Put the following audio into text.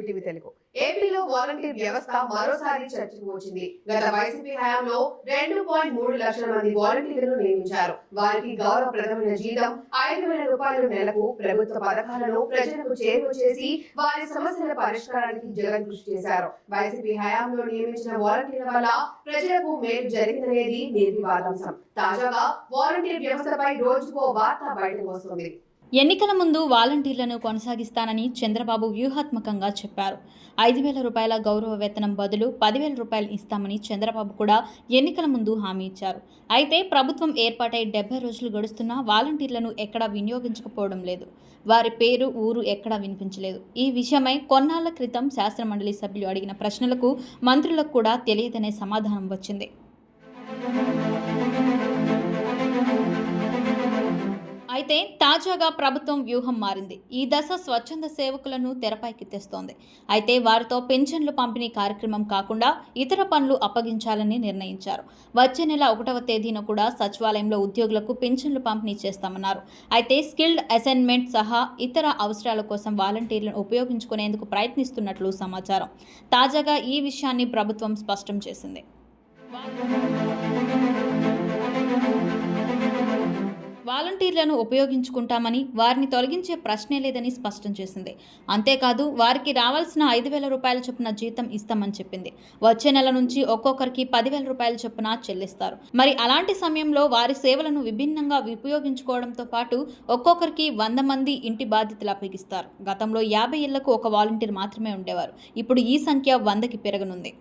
UTV Telugu. ఏపీలో volunteer వ్యవస్థ మరోసారి చర్చకు వచ్చింది. గత వైసీపీ హయాంలో రెండు పాయింట్ మూడు లక్షల మంది వాలంటీర్లను నియమించారు. వారికి గౌరవప్రదమైన జీతం ఐదు వేల రూపాయలు నెలకు ప్రభుత్వ పథకాలను ప్రజలకు చేరువ చేసి వారి సమస్యల పరిష్కారానికి జగన్ కృషి చేశారు. వైసీపీ హయాంలో నియమించిన వాలంటీర్ల వల్ల ప్రజలకు మేలు జరిగిందనేది నిర్వివాదాంశం తాజాగా వాలంటీర్ వ్యవస్థపై రోజుకో వార్త బయటకు వస్తుంది. ఎన్నికల ముందు వాలంటీర్లను కొనసాగిస్తానని చంద్రబాబు వ్యూహాత్మకంగా చెప్పారు. ఐదు వేల రూపాయల గౌరవ వేతనం బదులు పదివేల రూపాయలు ఇస్తామని చంద్రబాబు కూడా ఎన్నికల ముందు హామీ ఇచ్చారు. అయితే ప్రభుత్వం ఏర్పాటై డెబ్బై రోజులు గడుస్తున్నా వాలంటీర్లను ఎక్కడా వినియోగించకపోవడం లేదు. వారి పేరు ఊరు ఎక్కడా వినిపించలేదు. ఈ విషయమై కొన్నాళ్ళ క్రితం శాసనమండలి సభ్యులు అడిగిన ప్రశ్నలకు మంత్రులకు కూడా తెలియదనే సమాధానం వచ్చింది. అయితే తాజాగా ప్రభుత్వం వ్యూహం మారింది. ఈ దశ స్వచ్ఛంద సేవకులను తెరపైకి తెస్తోంది. అయితే వారితో పెన్షన్లు పంపిణీ కార్యక్రమం కాకుండా ఇతర పనులు అప్పగించాలని నిర్ణయించారు. వచ్చే నెల ఒకటవ తేదీన కూడా సచివాలయంలో ఉద్యోగులకు పెన్షన్లు పంపిణీ చేస్తామన్నారు. అయితే స్కిల్డ్ అసైన్మెంట్ సహా ఇతర అవసరాల కోసం వాలంటీర్లను ఉపయోగించుకునేందుకు ప్రయత్నిస్తున్నట్లు సమాచారం. తాజాగా ఈ విషయాన్ని ప్రభుత్వం స్పష్టం చేసింది. వాలంటీర్లను ఉపయోగించుకుంటామని వారిని తొలగించే ప్రశ్నే లేదని స్పష్టం చేసింది. అంతేకాదు వారికి రావాల్సిన ఐదు వేల రూపాయల చొప్పున జీతం ఇస్తామని చెప్పింది. వచ్చే నెల నుంచి ఒక్కొక్కరికి పదివేల రూపాయల చొప్పున చెల్లిస్తారు. మరి అలాంటి సమయంలో వారి సేవలను విభిన్నంగా ఉపయోగించుకోవడంతో పాటు ఒక్కొక్కరికి వంద మంది ఇంటి బాధ్యతలు అప్పగిస్తారు. గతంలో యాభై ఇళ్ళకు ఒక వాలంటీర్ మాత్రమే ఉండేవారు. ఇప్పుడు ఈ సంఖ్య వందకి పెరగనుంది.